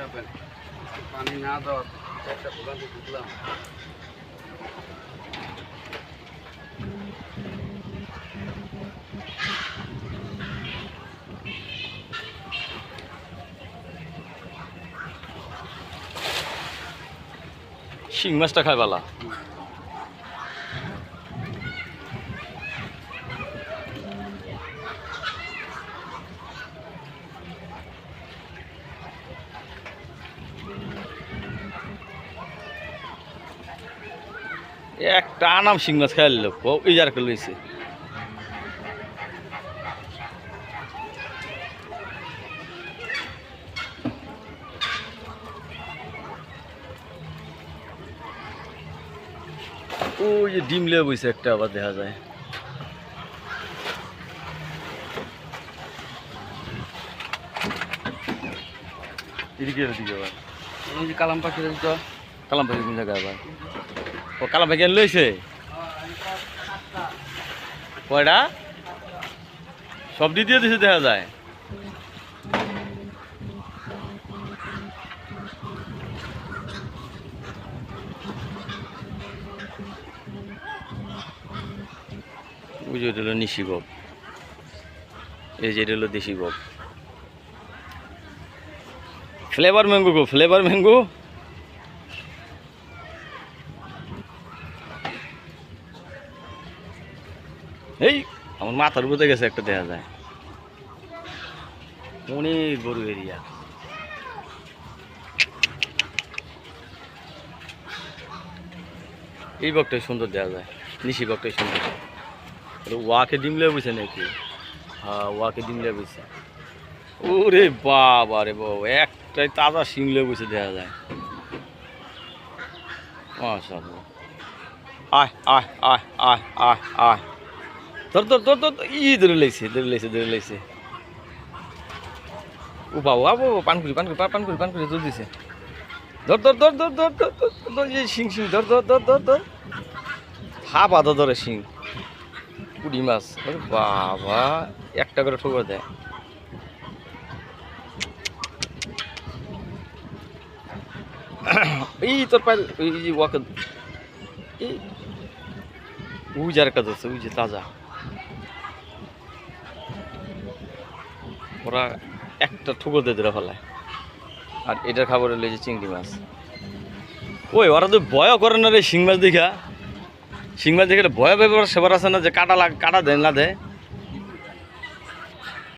পারবেন পানি না দেওয়া একটা দোকানে ঢুকলাম শিং মাছটা খায় বালা। একটা আনাম শিং মাছ খাই লোক ওই যার একটা লইছে। ওই যে ডিম লিয়ে বইছে একটা আবার দেখা যায়। এদিকে এদিকে আবার। কালাম পাখি তো কালাম ভাই কোন জায়গায় আবার? ও কালাম ভাই লইছে? কয়টা? সব দিয়ে দিছে দেখা যায়। ওই যে এটা হলো নিশি বক এই যে এটা হলো দেশি বক ফ্লেভার ম্যাঙ্গো গো, ফ্লেভার ম্যাঙ্গো। এই, আমার মাথার উপরে গেছে একটা দেখা যায়। অনেক বড় এরিয়া এই বকটাই সুন্দর দেখা যায় নিশি বকটাই সুন্দর। ওয়াকে ডিমলে বুঝছে নাকি? হ্যাঁ ওয়াকে ডিমলে বুঝছে ওরে বাবা রে বাবা, একটাই তাজা শিমলে বুঝে দেখা যায়। মাশাআল্লাহ। আয় আয় আয় আয় আয় আয়। तर तर तर तर ई दरे लैसे दरे लैसे दरे लैसे उबा उबा पानकुरी पानकुरी पानकुरी पानकुरी दूध दिसे दर दर दर दर दर दर ये सिंग सिंग दर दर दर दर दर हा बादा दरे सिंग पुडी मास बाबा एकटा करे ठोकर दे ई तर पाइल ई वाक ई उजार का दोस्त उजे ताज़ा ওরা একটা ঠুকো দিয়ে দিলে ফেলায়। আর এটার খাবার হলো যে চিংড়ি মাছ। ওই, ওরা তো ভয় করে না রে শিং মাছ দেখা। শিং মাছ দেখে ভয় ব্যাপার সেবার আছে না যে কাটা লাগ কাটা দেয় না দেয়।